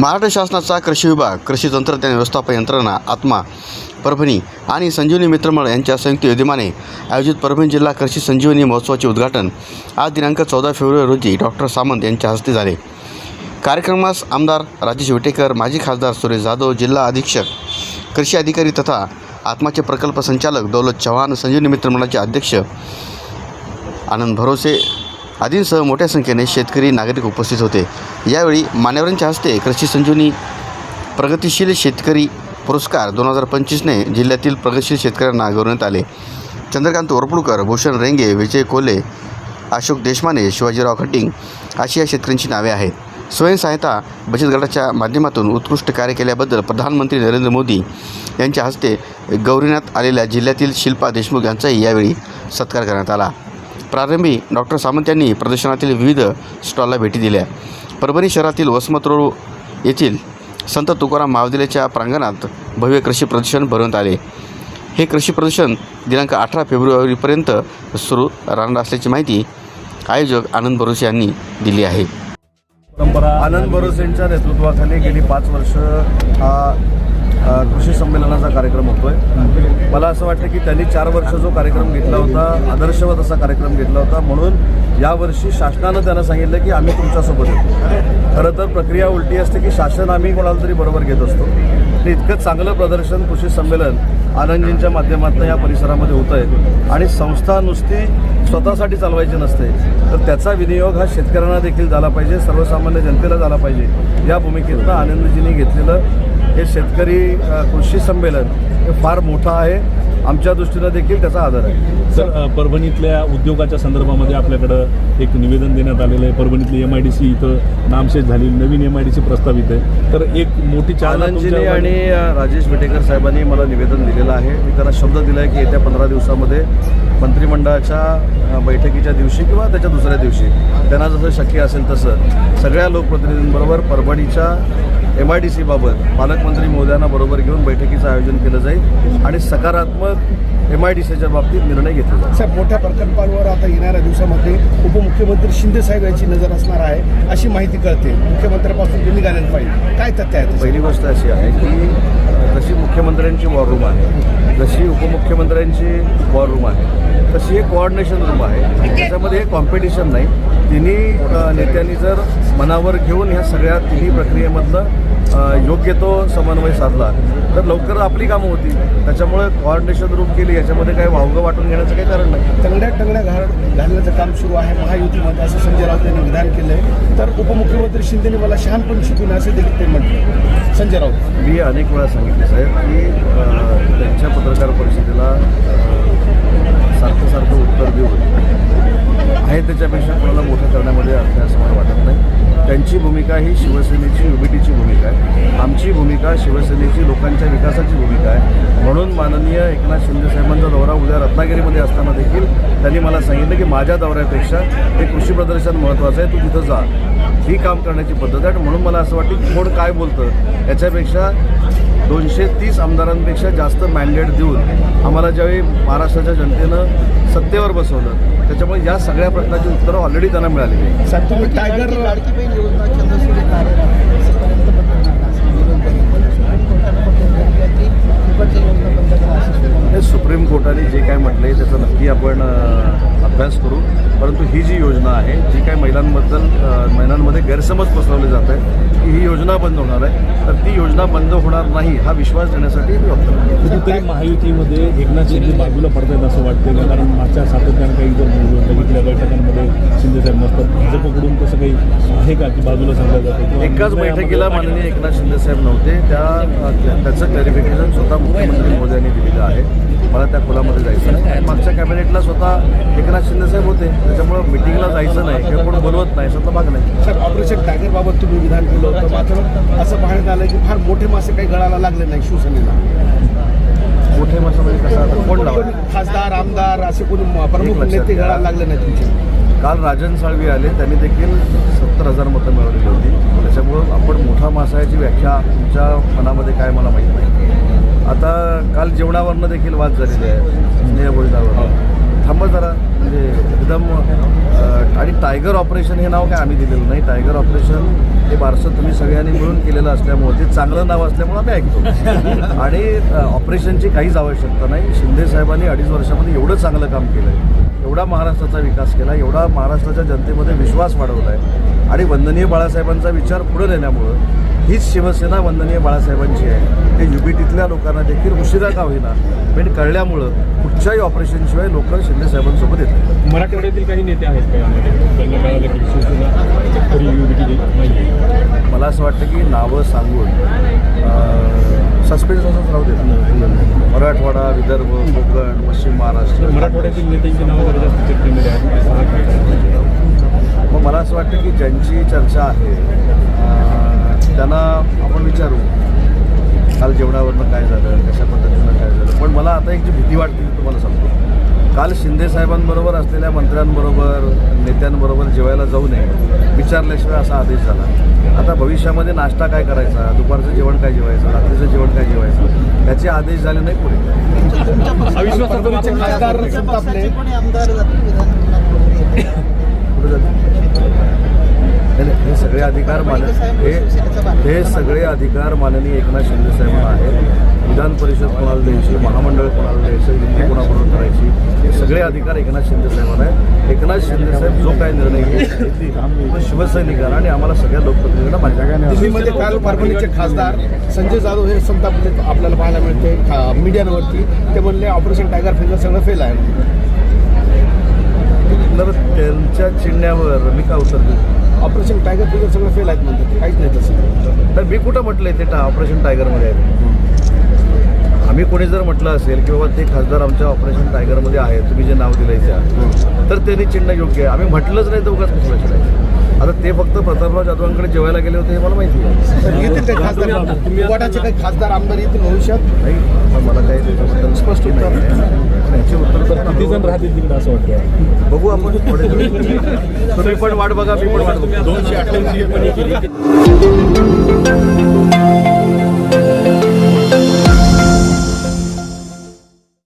महाराष्ट्र शासनाचा कृषी विभाग कृषी तंत्रज्ञान व्यवस्थापन यंत्रणा आत्मा परभणी आणि संजीवनी मित्रमळ यांच्या संयुक्त विद्यमाने आयोजित परभणी जिल्हा कृषी संजीवनी महोत्सवाचे उद्घाटन आज दिनांक चौदा फेब्रुवारी रोजी डॉक्टर सामंत यांच्या हस्ते झाले. कार्यक्रमास आमदार राजेश विटेकर माजी खासदार सुरेश जाधव जिल्हा अधीक्षक कृषी अधिकारी तथा आत्माचे प्रकल्प संचालक दौलत चव्हाण संजीवनी मित्रमंडळाचे अध्यक्ष आनंद भरोसे आदींसह मोठ्या संख्येने शेतकरी नागरिक उपस्थित होते. यावेळी मान्यवरांच्या हस्ते कृषी संजीवनी प्रगतिशील शेतकरी पुरस्कार दोन हजार पंचवीसने जिल्ह्यातील प्रगतशील शेतकऱ्यांना गौरवण्यात आले. चंद्रकांत वरपुडकर भूषण रेंगे विजय कोले अशोक देशमाने शिवाजीराव खटिंग अशी या शेतकऱ्यांची नावे आहेत. स्वयंसहायता बचत गटाच्या माध्यमातून उत्कृष्ट कार्य केल्याबद्दल प्रधानमंत्री नरेंद्र मोदी यांच्या हस्ते गौरवण्यात आलेल्या जिल्ह्यातील शिल्पा देशमुख यांचाही यावेळी सत्कार करण्यात आला. प्रारंभी डॉक्टर सामंत यांनी प्रदर्शनातील विविध स्टॉलला भेटी दिल्या. परभणी शहरातील वसमत रोड येथील संत तुकाराम महाविद्यालयाच्या प्रांगणात भव्य कृषी प्रदर्शन भरवण्यात आले. हे कृषी प्रदर्शन दिनांक अठरा फेब्रुवारीपर्यंत सुरू राहणार असल्याची माहिती आयोजक आनंद भरोसे यांनी दिली आहे. आनंद बोरोसेंच्या नेतृत्वाखाली गेली पाच वर्ष हा कृषी संमेलनाचा कार्यक्रम होतोय. मला असं वाटतं की त्यांनी चार वर्ष जो कार्यक्रम घेतला होता आदर्शवत असा कार्यक्रम घेतला होता म्हणून यावर्षी शासनानं त्यांना सांगितलं की आम्ही तुमच्यासोबत येतो खरं तर प्रक्रिया उलटी असते की शासन आम्ही कोणाला तरी बरोबर घेत असतो. ते इतकं चांगलं प्रदर्शन कृषी संमेलन आनंदजींच्या माध्यमातून या परिसरामध्ये होतं आहे. आणि संस्था नुसती स्वतःसाठी चालवायची नसते. तर त्याचा विनियोग हा शेतकऱ्यांना देखील झाला पाहिजे सर्वसामान्य जनतेला झाला पाहिजे. या भूमिकेतनं आनंदजींनी घेतलेलं हे शेतकरी कृषी संमेलन फार मोठं आहे. आमच्या दृष्टीनं देखील त्याचा आदर आहे. सर परभणीतल्या उद्योगाच्या संदर्भामध्ये आपल्याकडं एक निवेदन देण्यात आलेलं आहे. परभणीतली एम आय डी सी इथं नामशेष झाली नवीन एम आय डी सी प्रस्तावित आहे. तर एक मोठी चालना आनंदजींनी तुमच्या- आणि राजेश विटेकर साहेबांनी मला निवेदन दिलेलं आहे. मी त्यांना शब्द दिला आहे की येत्या पंधरा दिवसामध्ये मंत्रिमंडळाच्या बैठकीच्या दिवशी किंवा त्याच्या दुसऱ्या दिवशी त्यांना जसं शक्य असेल तसं. सगळ्या लोकप्रतिनिधींबरोबर परभणीच्या एम आय डी सीबाबत पालकमंत्री महोदयांना बरोबर घेऊन बैठकीचं आयोजन केलं जाईल आणि सकारात्मक एम आय डी सीच्या बाबतीत निर्णय घेतले जाईल. साहेब मोठ्या प्रकल्पांवर आता येणाऱ्या दिवसामध्ये उपमुख्यमंत्री शिंदे साहेब यांची नजर असणार आहे अशी माहिती कळते. मुख्यमंत्र्यापासून ते निघालेलं पाहिजे? काय तथ्य आहे? पहिली गोष्ट अशी आहे की जशी मुख्यमंत्र्यांची वॉर रूम आहे. जशी उपमुख्यमंत्र्यांची वॉर रूम आहे तशी एक कोऑर्डिनेशन रूम आहे. त्याच्यामध्ये कॉम्पिटिशन नाही. तिन्ही नेत्यांनी जर मनावर घेऊन ह्या सगळ्या तिन्ही प्रक्रियेमधलं योग्य तो समन्वय साधला तर लवकर आपली कामं होती. त्याच्यामुळे कोऑर्डिनेशन रूम केली याच्यामध्ये काही वावगं वाटून घेण्याचं काही कारण नाही. तंगड्या टंगड्या घाल घालण्याचं काम सुरू आहे. महायुतीमध्ये असं संजय राऊत यांनी विधान केलंय. तर उपमुख्यमंत्री शिंदेने मला शहाणपण शिकवून असं देखील ते म्हटले. संजय राऊत. मी अनेक वेळा सांगितले साहेब की त्यांच्या पत्रकार परिषदेला सारखं सारखं उत्तर देऊन आहे त्याच्यापेक्षा कोणाला मोठं करण्यामध्ये अर्थ आहे असं मला वाटत नाही. त्यांची भूमिका ही शिवसेनेची युबीटीची भूमिका आहे. आमची भूमिका शिवसेनेची लोकांच्या विकासाची भूमिका आहे. म्हणून माननीय एकनाथ शिंदे साहेबांचा दौरा उद्या रत्नागिरीमध्ये असताना देखील त्यांनी मला सांगितलं की माझ्या दौऱ्यापेक्षा हे कृषी प्रदर्शन महत्त्वाचं आहे तू तिथं जा. ही काम करण्याची पद्धत आहे. म्हणून मला असं वाटतं की कोण काय बोलतं याच्यापेक्षा दोनशे तीस आमदारांपेक्षा जास्त मॅन्डेट देऊन आम्हाला ज्यावेळी महाराष्ट्राच्या जनतेनं सत्तेवर बसवलं त्याच्यामुळे या सगळ्या प्रश्नाची उत्तरं ऑलरेडी त्यांना तुम्ही टायगर योजना हे सुप्रीम कोर्टाने जे काय म्हटलं आहे त्याचा नक्की आपण अभ्यास करू. परंतु ही जी योजना आहे जी काय महिलांबद्दल महिलांमध्ये गैरसमज पसरवले जात आहे की ही योजना बंद होणार आहे तर ती योजना बंद होणार नाही हा विश्वास देण्यासाठी. कुठेतरी महायुतीमध्ये एकनाथ शिंदे बाजूला पडतायत असं वाटतंय का कारण मागच्या सातत्यानं काही जर बघितल्या बैठकांमध्ये शिंदे साहेब नसतात. भाजपकडून तसं काही आहे का की बाजूला सांगलं जातं एकाच बैठकीला माननीय एकनाथ शिंदे साहेब नव्हते त्या त्या- त्याचं क्लॅरिफिकेशन स्वतः मुख्यमंत्री त्या खोलामध्ये जायचं नाही. आणि मागच्या कॅबिनेटला स्वतः एकनाथ शिंदे साहेब होते. त्याच्यामुळं मिटिंगला जायचं नाही. किंवा कोण बोलवत नाही स्वतः भाग नाही. साहेब ऑपरेशन टायगरबाबत तुम्ही विधान केलं होतं. मात्र असं पाहण्यात आलं की फार मोठे मासे काही गळाला लागले नाही शिवसेनेला. मोठे माशामध्ये कसं आता कोण लावलं खासदार आमदार असे कोणी प्रमुख नेते. गळाला लागले नाही तुमचे. काल राजन साळवी आले. त्यांनी देखील सत्तर हजार मतं मिळवलेली होती. त्याच्यामुळं आपण मोठा मासा याची व्याख्या तुमच्या मनामध्ये काय मला माहीत नाही. आता काल जेवणावरनं देखील वाद झालेले आहे. स्नेहभोजनावर थांबा जरा. म्हणजे एकदम आणि टायगर ऑपरेशन हे नाव काय आम्ही दिलेलं नाही. टायगर ऑपरेशन हे बारसं तुम्ही सगळ्यांनी मिळून केलेलं असल्यामुळं ते चांगलं नाव असल्यामुळं आम्ही ऐकतो. आणि ऑपरेशनची काहीच आवश्यकता नाही. शिंदे साहेबांनी अडीच वर्षामध्ये एवढं चांगलं काम केलं आहे एवढा महाराष्ट्राचा विकास केला. एवढा महाराष्ट्राच्या जनतेमध्ये विश्वास वाढवला आहे आणि वंदनीय बाळासाहेबांचा विचार पुढे नेण्यामुळं हीच शिवसेना वंदनीय बाळासाहेबांची आहे. ते युबीटीतल्या लोकांना देखील उशिरा का होईना? पण कळल्यामुळं कुठच्याही ऑपरेशनशिवाय लोक शिंदे साहेबांसोबत येतात मराठवाड्यातील काही नेते आहेत मला असं वाटतं की नावं सांगून सस्पेन्स असंच राहू देत मराठवाडा विदर्भ कोकण पश्चिम महाराष्ट्र. मराठवाड्यातील नेत्यांची नावं. मग मला असं वाटतं की ज्यांची चर्चा आहे त्यांना आपण विचारू काल जेवणावरनं काय झालं कशा पद्धतीनं काय झालं. पण मला आता एक जी भीती वाटते ती तुम्हाला सांगतो. काल शिंदे साहेबांबरोबर असलेल्या मंत्र्यांबरोबर नेत्यांबरोबर जेवायला जाऊ नये विचारल्याशिवाय असा आदेश झाला. आता भविष्यामध्ये नाश्ता काय करायचा दुपारचं जेवण काय जेवायचं रात्रीचं जेवण काय जेवायचं त्याचे आदेश झाले नाही पुढे. अविश्वासाचे खासदार तुमच्या संतापले पक्षाचे कोणी आमदार जातील विधानसभेमध्ये येते? पुढे जाते नाही, नाही, हे सगळे अधिकार मान हे हे सगळे अधिकार माननीय एकनाथ शिंदे साहेबांना आहेत. विधान परिषद कोणाला द्यायची महामंडळ कोणाला द्यायचं युती कोणाबरोबर करायची हे सगळे अधिकार एकनाथ शिंदे साहेबांना आहेत. एकनाथ शिंदे साहेब जो काय निर्णय घेतील तो शिवसैनिकांना आणि आम्हाला सगळ्या लोकप्रतिनिधींना मान्य दिल्लीमध्ये काल परभणीचे खासदार संजय जाधव हे संतापले आपल्याला पाहायला मिळते मीडियावरती. ते म्हणले ऑपरेशन टायगर फेल सगळं फेल आहे. त्यांच्या चिन्ह्यावर मी का उत्तर देऊ? ऑपरेशन टायगर फिल्म सगळं फेल आहेत म्हणतात. काहीच नाही तसं. तर मी कुठं म्हटलंय ते टा ऑपरेशन टायगरमध्ये आहे? आम्ही कोणी जर म्हटलं असेल की बाबा ते खासदार आमच्या ऑपरेशन टायगरमध्ये आहे तुम्ही जे नाव दिलंय त्या तर त्यांनी चिन्ह योग्य आहे. आम्ही म्हटलंच नाही तर उगाच कशाला चिडायचं? आता ते फक्त प्रतापराव जाधवांकडे जेवायला गेले होते हे मला माहिती आहे. काही खासदार. वडाचे काही खासदार आमदार येतील भविष्यात? नाही मला काही स्पष्ट उत्तर. जण राहतील तिकडे असं वाटतं बघू आपण. तुम्ही पण वाट बघा मी पण वाट दोनशे अठ्ठ्याऐंशी पण